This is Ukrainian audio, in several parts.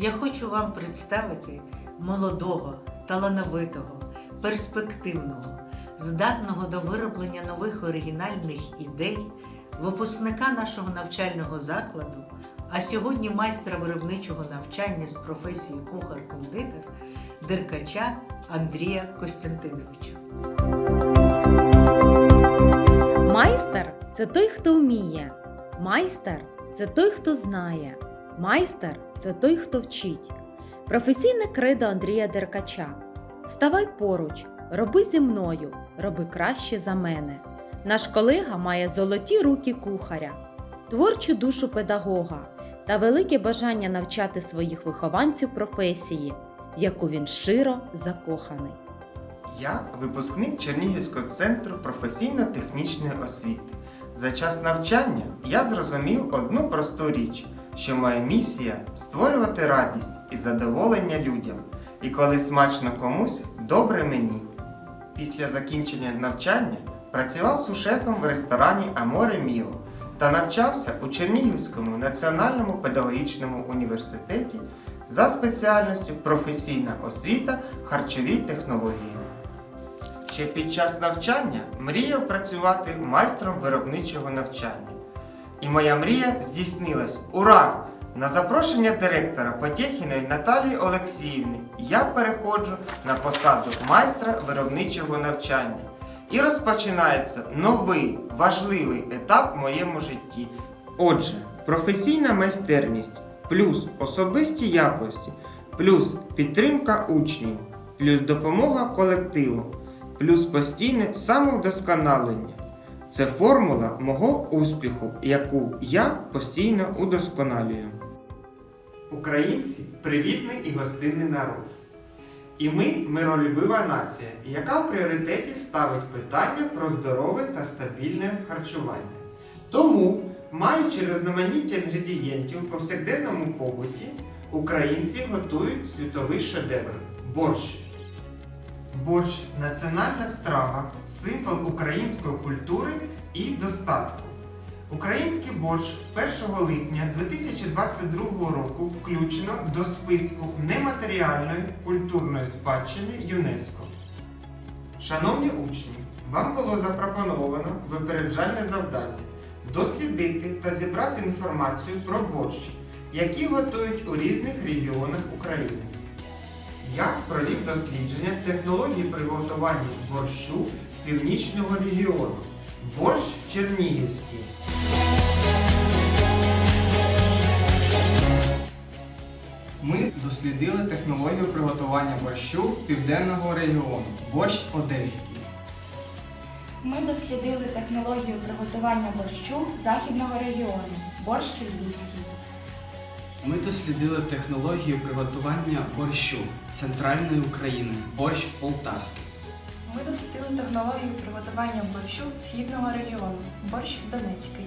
я хочу вам представити молодого, талановитого, перспективного, здатного до вироблення нових оригінальних ідей, випускника нашого навчального закладу, а сьогодні майстра виробничого навчання з професії кухар-кондитер Деркача Андрія Костянтиновича. Майстер це той, хто вміє. Майстер це той, хто знає. Майстер це той, хто вчить. Професійне кридо Андрія Деркача. Ставай поруч, роби зі мною, роби краще за мене. Наш колега має золоті руки кухаря, творчу душу педагога та велике бажання навчати своїх вихованців професії, в яку він щиро закоханий. Я випускник Чернігівського центру професійно-технічної освіти. За час навчання я зрозумів одну просту річ, що моя місія створювати радість і задоволення людям. І коли смачно комусь, добре мені. Після закінчення навчання працював сушефом в ресторані Аморе Міо та навчався у Чернігівському національному педагогічному університеті за спеціальністю професійна освіта харчові технології. Ще під час навчання мріяв працювати майстром виробничого навчання. І моя мрія здійснилась. Ура! На запрошення директора Потєхіної Наталії Олексіївни я переходжу на посаду майстра виробничого навчання. І розпочинається новий важливий етап в моєму житті. Отже, професійна майстерність, плюс особисті якості, плюс підтримка учнів, плюс допомога колективу, плюс постійне самовдосконалення. Це формула мого успіху, яку я постійно удосконалюю. Українці привітний і гостинний народ. І ми миролюбива нація, яка в пріоритеті ставить питання про здорове та стабільне харчування. Тому, маючи різноманіття інгредієнтів у повсякденному побуті, українці готують світовий шедевр борщ. Борщ національна страва, символ української культури і достатку. Український борщ 1 липня 2022 року включено до списку нематеріальної культурної спадщини ЮНЕСКО. Шановні учні, вам було запропоновано випереджальне завдання дослідити та зібрати інформацію про борщ, які готують у різних регіонах України. Я провів дослідження технології приготування борщу північного регіону. Борщ Чернігівський. Ми дослідили технологію приготування борщу південного регіону борщ Одеський. Ми дослідили технологію приготування борщу західного регіону борщ львівський. Ми дослідили технологію приготування борщу центральної України борщ полтавський. Ми дослідили технологію приготування борщу східного регіону борщ донецький.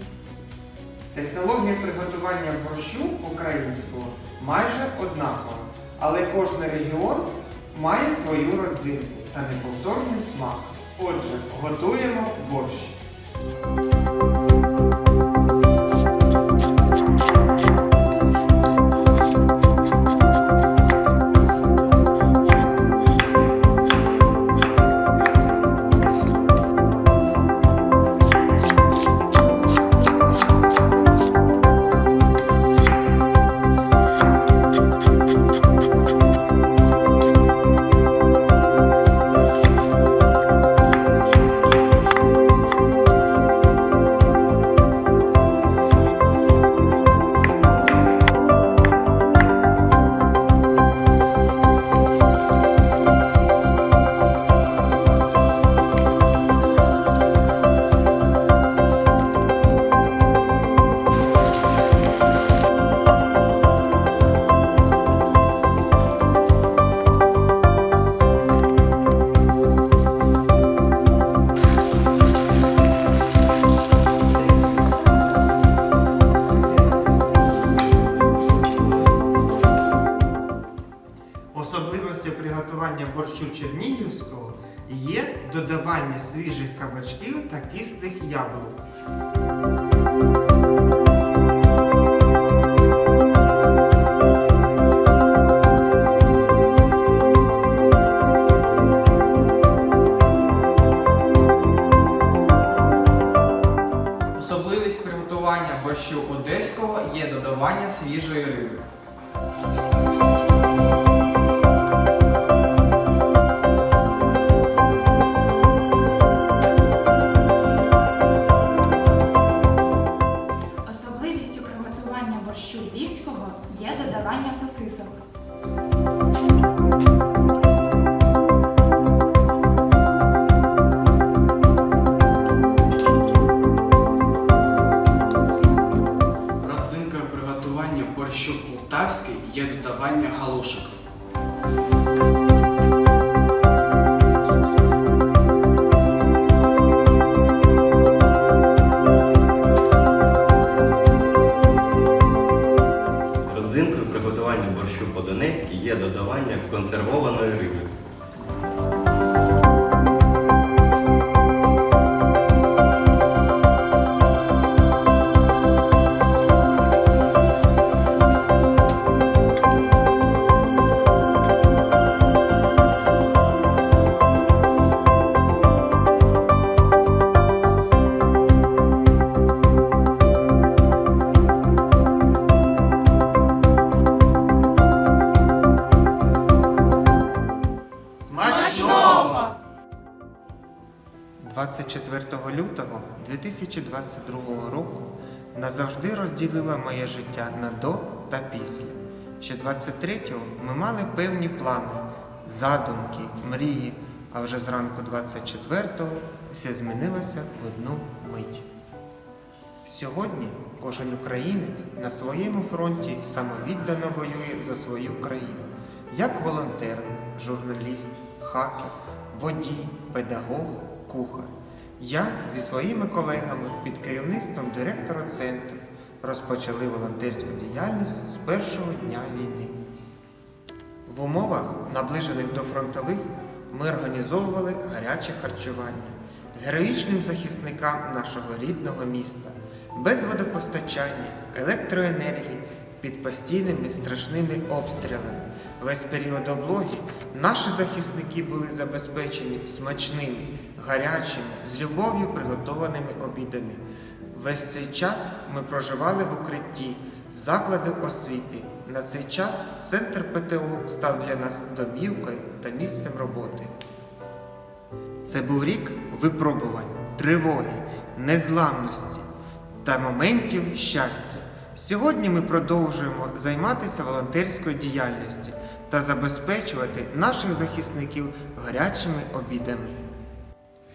Технологія приготування борщу українського майже однакова, але кожен регіон має свою родзинку та неповторний смак. Отже, готуємо борщ. приготування борщу чернігівського є додавання свіжих кабачків та кислих яблук. Особливість приготування борщу одеського є додавання свіжої лютого 2022 року назавжди розділила моє життя на до та після. Ще 23-го ми мали певні плани, задумки, мрії, а вже зранку 24-го все змінилося в одну мить. Сьогодні кожен українець на своєму фронті самовіддано воює за свою країну, як волонтер, журналіст, хакер, водій, педагог, кухар. Я зі своїми колегами під керівництвом директора центру розпочали волонтерську діяльність з першого дня війни. В умовах, наближених до фронтових, ми організовували гаряче харчування героїчним захисникам нашого рідного міста, без водопостачання, електроенергії, під постійними страшними обстрілами. Весь період облоги наші захисники були забезпечені смачними, гарячими, з любов'ю приготованими обідами. Весь цей час ми проживали в укритті, заклади освіти. На цей час центр ПТУ став для нас домівкою та місцем роботи. Це був рік випробувань, тривоги, незламності та моментів щастя. Сьогодні ми продовжуємо займатися волонтерською діяльністю та забезпечувати наших захисників гарячими обідами.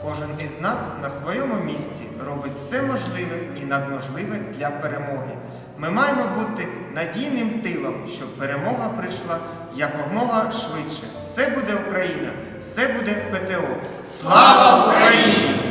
Кожен із нас на своєму місці робить все можливе і надможливе для перемоги. Ми маємо бути надійним тилом, щоб перемога прийшла якомога швидше. Все буде Україна, все буде ПТО. Слава Україні!